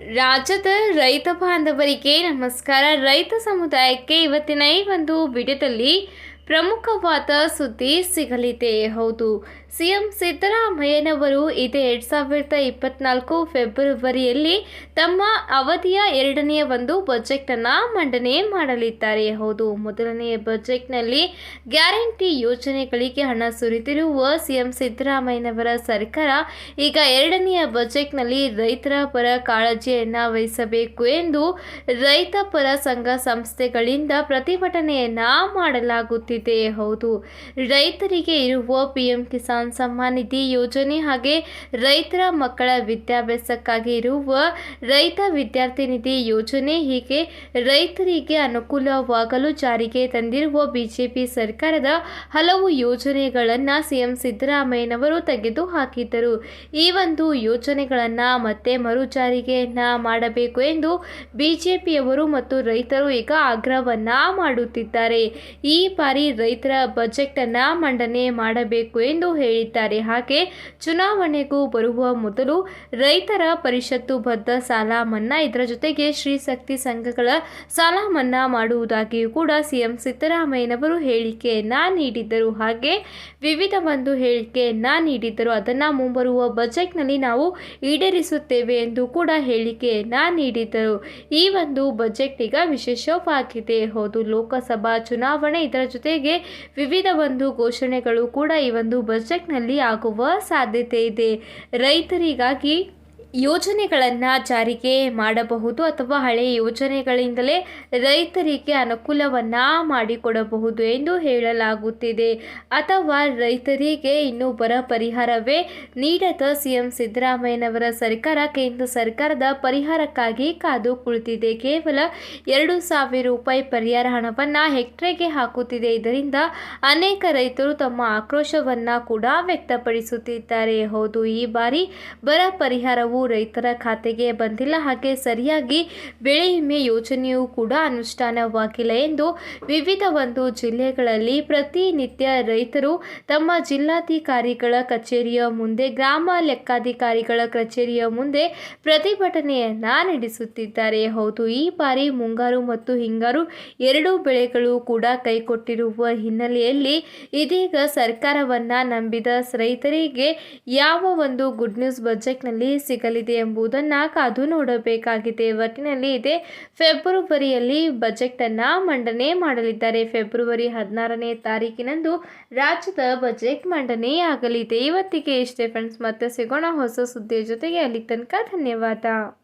ರಾಜ್ಯದ ರೈತ ಬಾಂಧವರಿಗೆ ನಮಸ್ಕಾರ. ರೈತ ಸಮುದಾಯಕ್ಕೆ ಇವತ್ತಿನ ಈ ಒಂದು ವಿಡಿಯೋದಲ್ಲಿ ಪ್ರಮುಖವಾದ ಸುದ್ದಿ ಸಿಗಲಿದೆ. ಹೌದು. ಸಿಎಂ ಸಿದ್ದರಾಮಯ್ಯನವರು ಇದೇ ಎರಡು ಸಾವಿರದ ಇಪ್ಪತ್ನಾಲ್ಕು ಫೆಬ್ರವರಿಯಲ್ಲಿ ತಮ್ಮ ಅವಧಿಯ ಎರಡನೆಯ ಒಂದು ಬಜೆಟನ್ನು ಮಂಡನೆ ಮಾಡಲಿದ್ದಾರೆ. ಹೌದು ಮೊದಲನೆಯ ಬಜೆಟ್ನಲ್ಲಿ ಗ್ಯಾರಂಟಿ ಯೋಜನೆಗಳಿಗೆ ಹಣ ಸುರಿದಿರುವ ಸಿಎಂ ಸಿದ್ದರಾಮಯ್ಯನವರ ಸರ್ಕಾರ ಈಗ ಎರಡನೆಯ ಬಜೆಟ್ನಲ್ಲಿ ರೈತರ ಪರ ಕಾಳಜಿಯನ್ನು ವಹಿಸಬೇಕು ಎಂದು ರೈತ ಪರ ಸಂಘ ಸಂಸ್ಥೆಗಳಿಂದ ಪ್ರತಿಭಟನೆಯನ್ನ ಮಾಡಲಾಗುತ್ತಿದೆ. ಹೌದು, ರೈತರಿಗೆ ಇರುವ ಪಿಎಂ ಕಿಸಾನ್ ಸಮ್ಮಾನ್ ನಿಧಿ ಯೋಜನೆ ಹಾಗೆ ರೈತರ ಮಕ್ಕಳ ವಿದ್ಯಾಭ್ಯಾಸಕ್ಕಾಗಿ ಇರುವ ರೈತ ವಿದ್ಯಾರ್ಥಿ ನಿಧಿ ಯೋಜನೆ ಹೀಗೆ ರೈತರಿಗೆ ಅನುಕೂಲವಾಗಲು ಜಾರಿಗೆ ತಂದಿರುವ ಬಿಜೆಪಿ ಸರ್ಕಾರದ ಹಲವು ಯೋಜನೆಗಳನ್ನು ಸಿಎಂ ಸಿದ್ದರಾಮಯ್ಯನವರು ತೆಗೆದು ಹಾಕಿದ್ದರು. ಈ ಒಂದು ಯೋಜನೆಗಳನ್ನು ಮತ್ತೆ ಮರು ಜಾರಿಗೆಯನ್ನ ಮಾಡಬೇಕು ಎಂದು ಬಿಜೆಪಿಯವರು ಮತ್ತು ರೈತರು ಈಗ ಆಗ್ರಹವನ್ನು ಮಾಡುತ್ತಿದ್ದಾರೆ. ಈ ಬಾರಿ ರೈತರ ಬಜೆಟ್ ಅನ್ನ ಮಂಡನೆ ಮಾಡಬೇಕು ಎಂದು ಹೇಳಿದ್ದಾರೆ. ಹಾಗೆ ಚುನಾವಣೆಗೂ ಬರುವ ಮೊದಲು ರೈತರ ಪರಿಷತ್ತು ಬದ್ಧ ಸಾಲ ಮನ್ನಾ, ಇದರ ಜೊತೆಗೆ ಶ್ರೀ ಶಕ್ತಿ ಸಂಘಗಳ ಸಾಲ ಮನ್ನಾ ಮಾಡುವುದಾಗಿಯೂ ಕೂಡ ಸಿಎಂ ಸಿದ್ದರಾಮಯ್ಯನವರು ಹೇಳಿಕೆಯನ್ನ ನೀಡಿದ್ದರು. ಹಾಗೆ ವಿವಿಧ ಒಂದು ಹೇಳಿಕೆಯನ್ನ ನೀಡಿದ್ದರು. ಅದನ್ನು ಮುಂಬರುವ ಬಜೆಟ್ನಲ್ಲಿ ನಾವು ಈಡೇರಿಸುತ್ತೇವೆ ಎಂದು ಕೂಡ ಹೇಳಿಕೆಯನ್ನ ನೀಡಿದ್ದರು. ಈ ಒಂದು ಬಜೆಟ್ ಈಗ ವಿಶೇಷವಾಗಿದೆ. ಹೌದು, ಲೋಕಸಭಾ ಚುನಾವಣೆ, ಇದರ ಜೊತೆಗೆ ವಿವಿಧ ಒಂದು ಘೋಷಣೆಗಳು ಕೂಡ ಈ ಒಂದು ಬಜೆಟ್ನಲ್ಲಿ ಆಗುವ ಸಾಧ್ಯತೆ ಇದೆ. ರೈತರಿಗಾಗಿ ಯೋಜನೆಗಳನ್ನು ಜಾರಿಗೆ ಮಾಡಬಹುದು ಅಥವಾ ಹಳೆಯ ಯೋಜನೆಗಳಿಂದಲೇ ರೈತರಿಗೆ ಅನುಕೂಲವನ್ನು ಮಾಡಿಕೊಡಬಹುದು ಎಂದು ಹೇಳಲಾಗುತ್ತಿದೆ. ಅಥವಾ ರೈತರಿಗೆ ಇನ್ನೂ ಬರ ಪರಿಹಾರವೇ ನೀಡದ ಸಿಎಂ ಸಿದ್ದರಾಮಯ್ಯನವರ ಸರ್ಕಾರ. ಕೇಂದ್ರ ಸರ್ಕಾರದ ಪರಿಹಾರಕ್ಕಾಗಿ ಕಾದು ಕುಳಿತಿದೆ ಕೇವಲ ಎರಡು ಸಾವಿರ ರೂಪಾಯಿ ಪರಿಹಾರ ಹಣವನ್ನು ಹೆಕ್ಟರ್ಗೆ ಹಾಕುತ್ತಿದೆ. ಇದರಿಂದ ಅನೇಕ ರೈತರು ತಮ್ಮ ಆಕ್ರೋಶವನ್ನು ಕೂಡ ವ್ಯಕ್ತಪಡಿಸುತ್ತಿದ್ದಾರೆ. ಹೌದು, ಈ ಬಾರಿ ಬರ ಪರಿಹಾರವು ರೈತರ ಖಾತೆಗೆ ಬಂದಿಲ್ಲ. ಹಾಗೆ ಸರಿಯಾಗಿ ಬೆಳೆ ವಿಮೆ ಯೋಜನೆಯೂ ಕೂಡ ಅನುಷ್ಠಾನವಾಗಿಲ್ಲ ಎಂದು ವಿವಿಧ ಒಂದು ಜಿಲ್ಲೆಗಳಲ್ಲಿ ಪ್ರತಿನಿತ್ಯ ರೈತರು ತಮ್ಮ ಜಿಲ್ಲಾಧಿಕಾರಿಗಳ ಕಚೇರಿಯ ಮುಂದೆ, ಗ್ರಾಮ ಲೆಕ್ಕಾಧಿಕಾರಿಗಳ ಕಚೇರಿಯ ಮುಂದೆ ಪ್ರತಿಭಟನೆಯನ್ನ ನಡೆಸುತ್ತಿದ್ದಾರೆ. ಹೌದು, ಈ ಬಾರಿ ಮುಂಗಾರು ಮತ್ತು ಹಿಂಗಾರು ಎರಡೂ ಬೆಳೆಗಳು ಕೂಡ ಕೈಕೊಟ್ಟಿರುವ ಹಿನ್ನೆಲೆಯಲ್ಲಿ ಇದೀಗ ಸರ್ಕಾರವನ್ನ ನಂಬಿದ ರೈತರಿಗೆ ಯಾವ ಒಂದು ಗುಡ್ ನ್ಯೂಸ್ ಬಜೆಟ್ನಲ್ಲಿ ಸಿಗಲಿದೆ ಎಂಬುದನ್ನು ಕಾದು ನೋಡಬೇಕಾಗಿದೆ. ಒಟ್ಟಿನಲ್ಲಿ ಇದೆ ಫೆಬ್ರವರಿಯಲ್ಲಿ ಬಜೆಟ್ ಅನ್ನ ಮಂಡನೆ ಮಾಡಲಿದ್ದಾರೆ. ಫೆಬ್ರವರಿ ಹದಿನಾರನೇ ತಾರೀಕಿನಂದು ರಾಜ್ಯದ ಬಜೆಟ್ ಮಂಡನೆಯಾಗಲಿದೆ ಇವತ್ತಿಗೆ ಇಷ್ಟೇ ಫ್ರೆಂಡ್ಸ್ ಮತ್ತೆ ಸಿಗೋಣ ಹೊಸ ಸುದ್ದಿಯ ಜೊತೆಗೆ ಅಲ್ಲಿ ತನಕ ಧನ್ಯವಾದ.